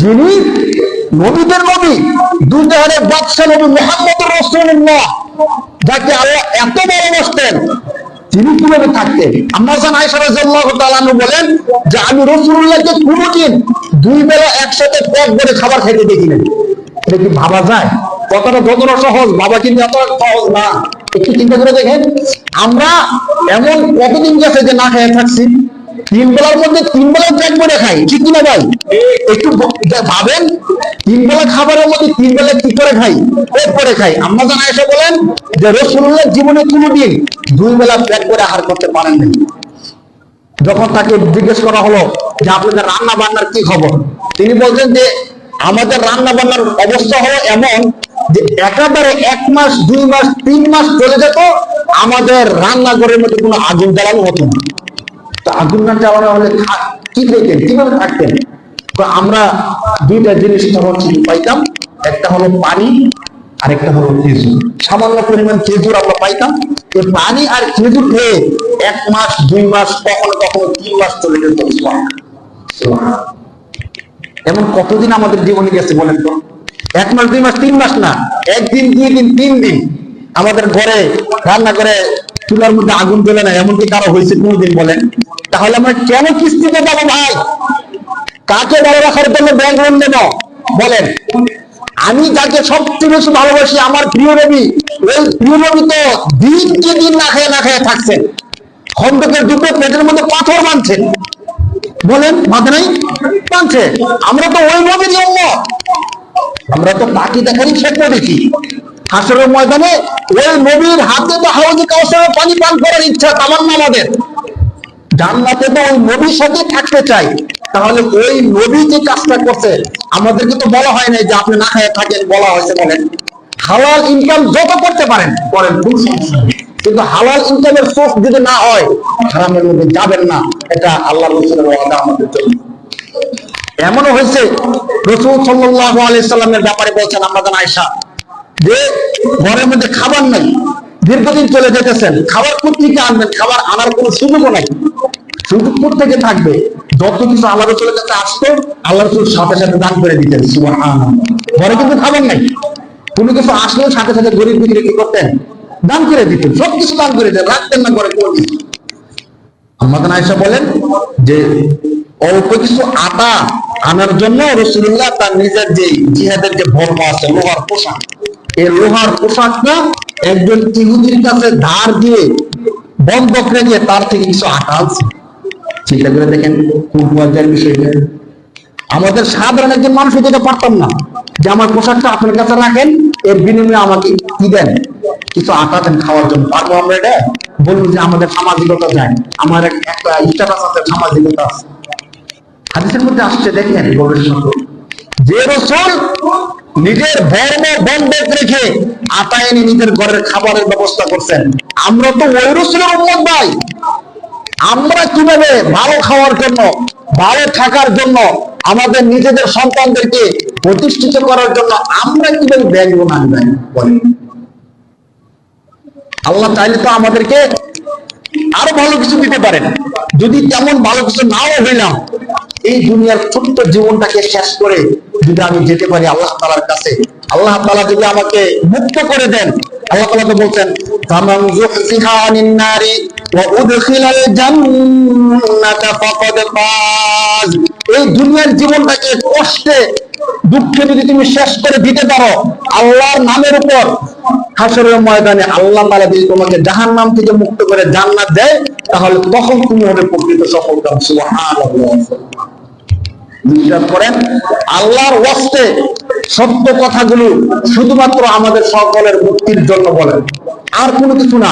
যিনি নবীদের নবী দুজাহারের বাদশাহ নবী মোহাম্মদ রসুল্লাহ যাকে আল্লাহ এত ভালোবাসতেন, তিনি কীভাবে থাকতেন? আমরা জান আয়সা রাদিয়াল্লাহু তাআলা বলেন যে, আমি রাসূলুল্লাহকে কোনোদিন দুই বেলা একসাথে পেট ভরে খাবার খেতে দেখি নাই। এটা কি ভাবা যায়? কথাটা যতটা সহজ, বাবা কিন্তু এত সহজ না। একটু চিন্তা করে দেখেন, আমরা এমন কতদিন গেছে যে না খেয়ে থাকছি? তিন বেলার মধ্যে তিন বেলা পেট ভরে খাই, ঠিক কিনা ভাই? একটু ভাবেন, তিন বেলা খাবারের মধ্যে তিন বেলা কি করে খাই? পেট ভরে খাই। আমরা জানা এসে বলেন যে রসুল্লাহ জীবনে কোনোদিন দুই বেলা পেট ভরে আহার করতে পারেন যখন তাকে জিজ্ঞেস করা হলো যে, আপনাদের রান্না বান্নার কি খবর? তিনি বলছেন যে, আমাদের রান্না বান্নার অবস্থা হলো এমন যে একাধারে এক মাস, দুই মাস, তিন মাস চলে যেত, আমাদের রান্নাঘরের মধ্যে কোনো আগুন জ্বালানো হতো না। তো আগুন না জ্বালানো হলে কি পেতেন কীভাবে থাকতেন? তো আমরা দুইটা জিনিস তখন পাইতাম, একটা হলো পানি, আরেকটা হলো খেজুর। সামান্য পরিমাণ খেজুর আমরা পাইতাম। এই পানি আর খেজুর খেয়ে এক মাস, দুই মাস, কখনো কখনো তিন মাস চলে যেত এমন কতদিন আমাদের জীবনে গেছে বলেন তো? এক মাস, দুই মাস, তিন মাস না, একদিন, দুই দিন, তিন দিন। আমাদের ঘরে রান্না করে চুলার মধ্যে আগুন জ্বলে না, এমনকি কারও হয়েছে কোনদিন বলেন? তাহলে আমরা কেন কিস্তিতে যাব ভাই? কাকে ভালো রাখার জন্য ব্যাংক লোন দেব? বলেন। আমি যাকে সবচেয়ে বেশি ভালোবাসি, আমার প্রিয় রবি। ওই প্রিয় রবি তো দিনকে দিন না খেয়ে না খেয়ে থাকছেন। খন্দকের দুটো পেটের মধ্যে পাথর বাঁধছেন বলেন মাথা নাই? বাঁধছে। আমরা তো ওই নবীর জন্য আমরা তো বাকি দেখারই ক্ষেত্র দেখি। হাসরের ময়দানে ওই নবীর হাতে তো হাউজি কাউসার পানি পান করার ইচ্ছা, তামান্না আমাদের। জান্নাতে তো ওই নবীর সাথে থাকতে চাই, তাহলে ওই নবী যে কাজটা করছে, আমাদেরকে তো বলা হয় নাই যে আপনি না খেয়ে থাকেন বলা হয়েছে বলেন হালাল ইনকাম যত করতে পারেন, করেন কিন্তু হালাল ইনকামের সোর্স যদি না হয়, হারামের মধ্যে যাবেন না। এটা আল্লাহ রসুলের ওয়াদা আমাদের জন্য। এমনও হয়েছে, রসুল সাল্লাল্লাহু আলাইহি সাল্লামের ব্যাপারে বলছেন আমাদের আয়েশা, যে ঘরের মধ্যে খাবার নাই দীর্ঘদিন চলে যেতেছেন, খাবার কোথেকে আনবেন? খাবার আনার কোনো সুযোগও নাই। সুযোগ থেকে থাকবে? যত কিছু আল্লাহ রসুলের কাছে আসতো, আল্লাহ রসুল সাথে সাথে দান করে দিতেন, সুবহানাল্লাহ। ঘরে কিন্তু খাবার নাই। কোনো কিছু আসলেও সাথে সাথে গরিব বিক্রি কি করতেন? দান করে দিতেন সব কিছু দান করে দিতেন রাখতেন না ঘরে কোনো কিছু। আমাদের আয়সা বলেন যে, অল্প কিছু আটা আনার জন্য রসুল্লাহ তার নিজের যে জিহাদের যে ভর্ম আছে, লোহার পোশাক। এই লোহার পোশাকটা একজন ইহুদির কাছে ধার দিয়ে বন্ধক রেখে তার থেকে কিছু আটা আনছে। চিন্তা করে দেখেন কোন পর্যায়ের বিষয়টা আমাদের সাধারণ একজন মানুষ যেতে পারতাম না যে আমার পোশাকটা আপনার কাছে রাখেন, এর বিনিময়ে আমাকে কি দেন? কিছু আটা দেন খাওয়ার জন্য। পারব আমরা এটা? বলুন যে আমাদের সামাজিকতা যায় আমার একটা স্ট্যাটাস আছে, সামাজিকতা আছে। হাদিসের মধ্যে আসছে, দেখেন গবেষণা যে রসুল নিজের ধর্ম বন্ধক রেখে আটা এনে নিজের ঘরের খাবারের ব্যবস্থা করছেন। আমরা তো ওই রসুলের উন্মত ভাই। আমরা কীভাবে ভালো খাওয়ার জন্য, ভালো থাকার জন্য, আমাদের নিজেদের সন্তানদেরকে প্রতিষ্ঠিত করার জন্য আমরা কীভাবে লোন আনবেন বলেন আল্লাহ চাইলে তো আমাদেরকে আরও ভালো কিছু দিতে পারেন। যদি তেমন ভালো কিছু নাও হইলাম এই দুনিয়ার ছোট্ট জীবনটাকে শেষ করে যদি আমি যেতে পারি আল্লাহ তালার কাছে, আল্লাহ তালা যদি আমাকে মুক্ত করে দেন, আল্লাহ তালা তো বলছেন। এই দুনিয়ার জীবনটাকে কষ্টে দুঃখে যদি তুমি শেষ করে দিতে পারো, আল্লাহর নামের উপর হাসরের ময়দানে আল্লাহ তাআলা যদি তোমাকে জাহান্নাম থেকে মুক্ত করে জান্নাত দেয়, তাহলে তখন তুমি হবে প্রকৃত সফলতা বিশ্বাস করেন আল্লাহর ওয়াস্তে সত্য কথাগুলো শুধুমাত্র আমাদের সকলের মুক্তির জন্য বলেন। আর কোনো কিছু না।